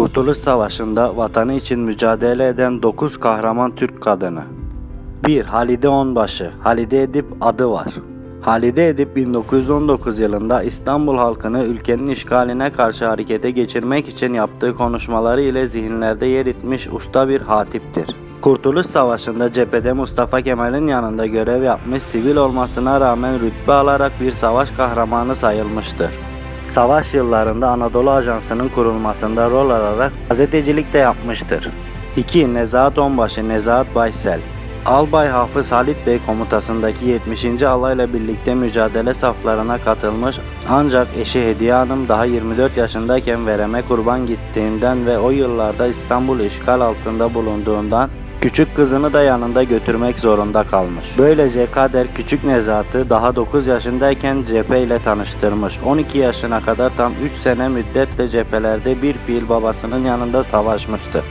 Kurtuluş Savaşı'nda vatanı için mücadele eden 9 kahraman Türk kadını. 1. Halide Onbaşı. Halide Edip adı var. Halide Edip 1919 yılında İstanbul halkını ülkenin işgaline karşı harekete geçirmek için yaptığı konuşmaları ile zihinlerde yer etmiş usta bir hatiptir. Kurtuluş Savaşı'nda cephede Mustafa Kemal'in yanında görev yapmış sivil olmasına rağmen rütbe alarak bir savaş kahramanı sayılmıştır. Savaş yıllarında Anadolu Ajansı'nın kurulmasında rol alarak gazetecilik de yapmıştır. 2. Nezahat Onbaşı Nezahat Baysel Albay Hafız Halit Bey komutasındaki 70. alayla birlikte mücadele saflarına katılmış ancak eşi Hediye Hanım daha 24 yaşındayken vereme kurban gittiğinden ve o yıllarda İstanbul işgal altında bulunduğundan Küçük kızını da yanında götürmek zorunda kalmış. Böylece Kader küçük Nezahat'ı daha 9 yaşındayken cepheyle tanıştırmış. 12 yaşına kadar tam 3 sene müddetle cephelerde bir fiil babasının yanında savaşmıştı.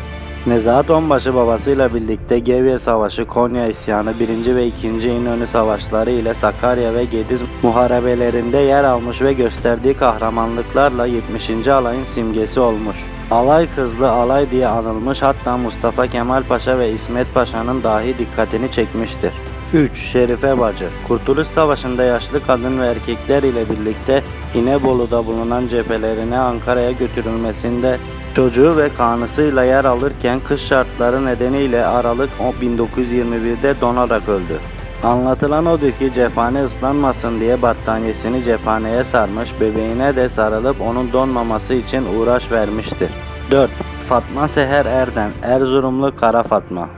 Nezahat Onbaşı babasıyla birlikte Gevye Savaşı, Konya İsyanı, 1. ve 2. İnönü Savaşları ile Sakarya ve Gediz muharebelerinde yer almış ve gösterdiği kahramanlıklarla 70. alayın simgesi olmuş. Alay kızlı alay diye anılmış hatta Mustafa Kemal Paşa ve İsmet Paşa'nın dahi dikkatini çekmiştir. 3. Şerife Bacı Kurtuluş Savaşı'nda yaşlı kadın ve erkekler ile birlikte İnebolu'da bulunan cephelerine Ankara'ya götürülmesinde çocuğu ve kanısıyla yer alırken kış şartları nedeniyle Aralık 1921'de donarak öldü. Anlatılan odur ki cephane ıslanmasın diye battaniyesini cephaneye sarmış, bebeğine de sarılıp onun donmaması için uğraş vermiştir. 4. Fatma Seher Erden, Erzurumlu Kara Fatma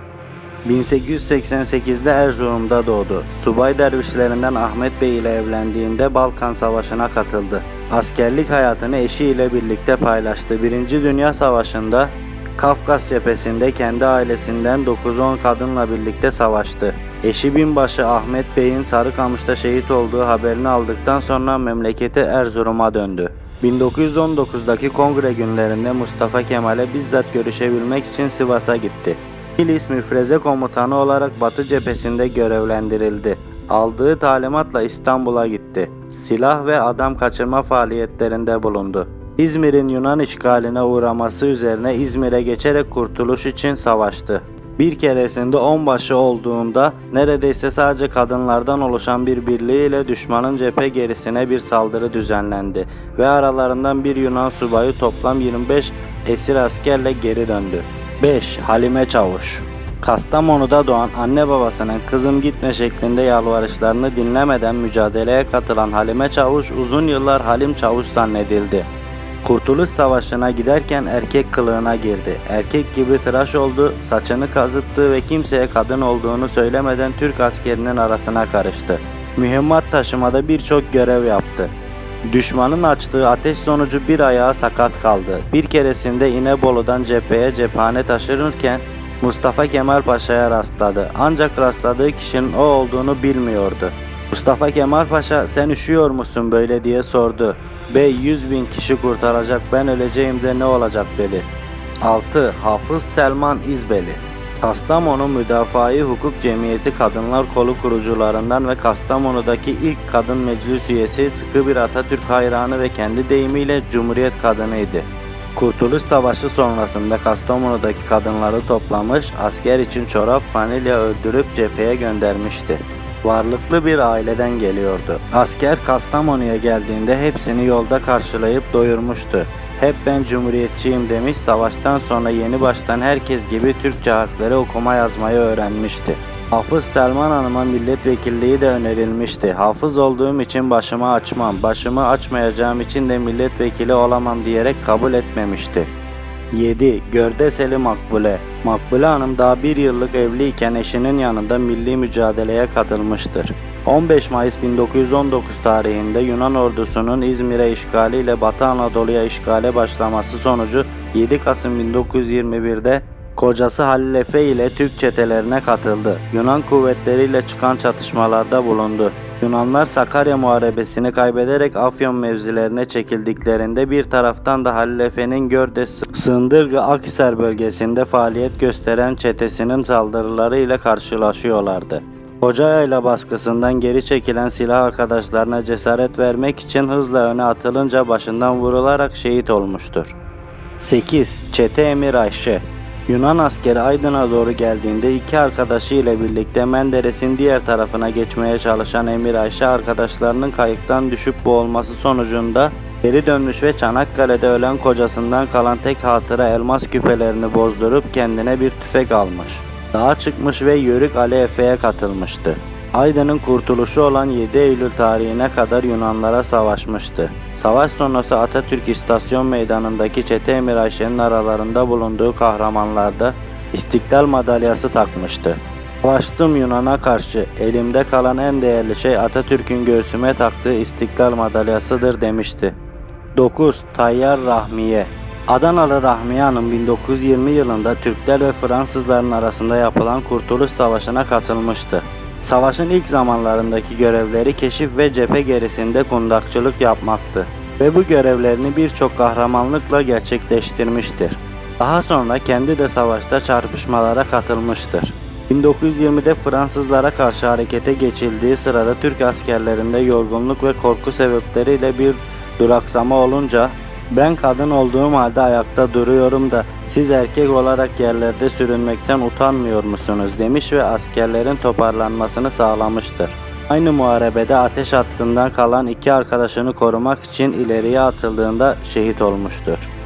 1888'de Erzurum'da doğdu. Subay dervişlerinden Ahmet Bey ile evlendiğinde Balkan Savaşı'na katıldı. Askerlik hayatını eşiyle birlikte paylaştı. Birinci Dünya Savaşı'nda Kafkas cephesinde kendi ailesinden 9-10 kadınla birlikte savaştı. Eşi binbaşı Ahmet Bey'in Sarıkamış'ta şehit olduğu haberini aldıktan sonra memleketi Erzurum'a döndü. 1919'daki kongre günlerinde Mustafa Kemal'e bizzat görüşebilmek için Sivas'a gitti. Kilis müfreze komutanı olarak Batı cephesinde görevlendirildi. Aldığı talimatla İstanbul'a gitti. Silah ve adam kaçırma faaliyetlerinde bulundu. İzmir'in Yunan işgaline uğraması üzerine İzmir'e geçerek kurtuluş için savaştı. Bir keresinde onbaşı olduğunda neredeyse sadece kadınlardan oluşan bir birliğiyle düşmanın cephe gerisine bir saldırı düzenlendi ve aralarından bir Yunan subayı toplam 25 esir askerle geri döndü. 5. Halime Çavuş Kastamonu'da doğan anne babasının kızım gitme şeklinde yalvarışlarını dinlemeden mücadeleye katılan Halime Çavuş uzun yıllar Halim Çavuş zannedildi. Kurtuluş Savaşı'na giderken erkek kılığına girdi. Erkek gibi tıraş oldu, saçını kazıttı ve kimseye kadın olduğunu söylemeden Türk askerinin arasına karıştı. Mühimmat taşımada birçok görev yaptı. Düşmanın açtığı ateş sonucu bir ayağı sakat kaldı. Bir keresinde İnebolu'dan cepheye cephane taşınırken Mustafa Kemal Paşa'ya rastladı. Ancak rastladığı kişinin o olduğunu bilmiyordu. Mustafa Kemal Paşa sen üşüyor musun böyle diye sordu. Bey 100 bin kişi kurtaracak ben öleceğim de ne olacak dedi. 6. Hafız Selman İzbeli Kastamonu Müdafaa-i Hukuk Cemiyeti Kadınlar Kolu kurucularından ve Kastamonu'daki ilk kadın meclis üyesi sıkı bir Atatürk hayranı ve kendi deyimiyle Cumhuriyet kadınıydı. Kurtuluş Savaşı sonrasında Kastamonu'daki kadınları toplamış, asker için çorap, vanilya öldürüp cepheye göndermişti. Varlıklı bir aileden geliyordu. Asker Kastamonu'ya geldiğinde hepsini yolda karşılayıp doyurmuştu. Hep ben cumhuriyetçiyim demiş, savaştan sonra yeni baştan herkes gibi Türkçe harfleri okuma yazmayı öğrenmişti. Hafız Selman Hanım'a milletvekilliği de önerilmişti. Hafız olduğum için başımı açmam, başımı açmayacağım için de milletvekili olamam diyerek kabul etmemişti. 7. Gördeseli Makbule Makbule Hanım daha bir yıllık evliyken eşinin yanında milli mücadeleye katılmıştır. 15 Mayıs 1919 tarihinde Yunan ordusunun İzmir'e işgaliyle Batı Anadolu'ya işgale başlaması sonucu 7 Kasım 1921'de kocası Halil Efe ile Türk çetelerine katıldı. Yunan kuvvetleriyle çıkan çatışmalarda bulundu. Yunanlar Sakarya Muharebesi'ni kaybederek Afyon mevzilerine çekildiklerinde bir taraftan da Halil Efe'nin Görde Sındırgı Akhisar bölgesinde faaliyet gösteren çetesinin saldırılarıyla karşılaşıyorlardı. Kocayayla baskısından geri çekilen silah arkadaşlarına cesaret vermek için hızla öne atılınca başından vurularak şehit olmuştur. 8. Çete Emir Ayşe Yunan askeri Aydın'a doğru geldiğinde iki arkadaşı ile birlikte Menderes'in diğer tarafına geçmeye çalışan Emir Ayşe arkadaşlarının kayıktan düşüp boğulması sonucunda geri dönmüş ve Çanakkale'de ölen kocasından kalan tek hatıra elmas küpelerini bozdurup kendine bir tüfek almış. Dağa çıkmış ve Yörük Ali Efe'ye katılmıştı. Aydın'ın kurtuluşu olan 7 Eylül tarihine kadar Yunanlara savaşmıştı. Savaş sonrası Atatürk İstasyon Meydanı'ndaki Çete Emir Ayşe'nin aralarında bulunduğu kahramanlarda İstiklal madalyası takmıştı. Savaştım Yunan'a karşı, elimde kalan en değerli şey Atatürk'ün göğsüme taktığı İstiklal madalyasıdır demişti. 9. Tayyar Rahmiye Adanalı Rahmiye Hanım 1920 yılında Türkler ve Fransızların arasında yapılan Kurtuluş Savaşı'na katılmıştı. Savaşın ilk zamanlarındaki görevleri keşif ve cephe gerisinde kundakçılık yapmaktı ve bu görevlerini birçok kahramanlıkla gerçekleştirmiştir. Daha sonra kendi de savaşta çarpışmalara katılmıştır. 1920'de Fransızlara karşı harekete geçildiği sırada Türk askerlerinde yorgunluk ve korku sebepleriyle bir duraksama olunca ben kadın olduğum halde ayakta duruyorum da siz erkek olarak yerlerde sürünmekten utanmıyor musunuz demiş ve askerlerin toparlanmasını sağlamıştır. Aynı muharebede ateş hattından kalan iki arkadaşını korumak için ileriye atıldığında şehit olmuştur.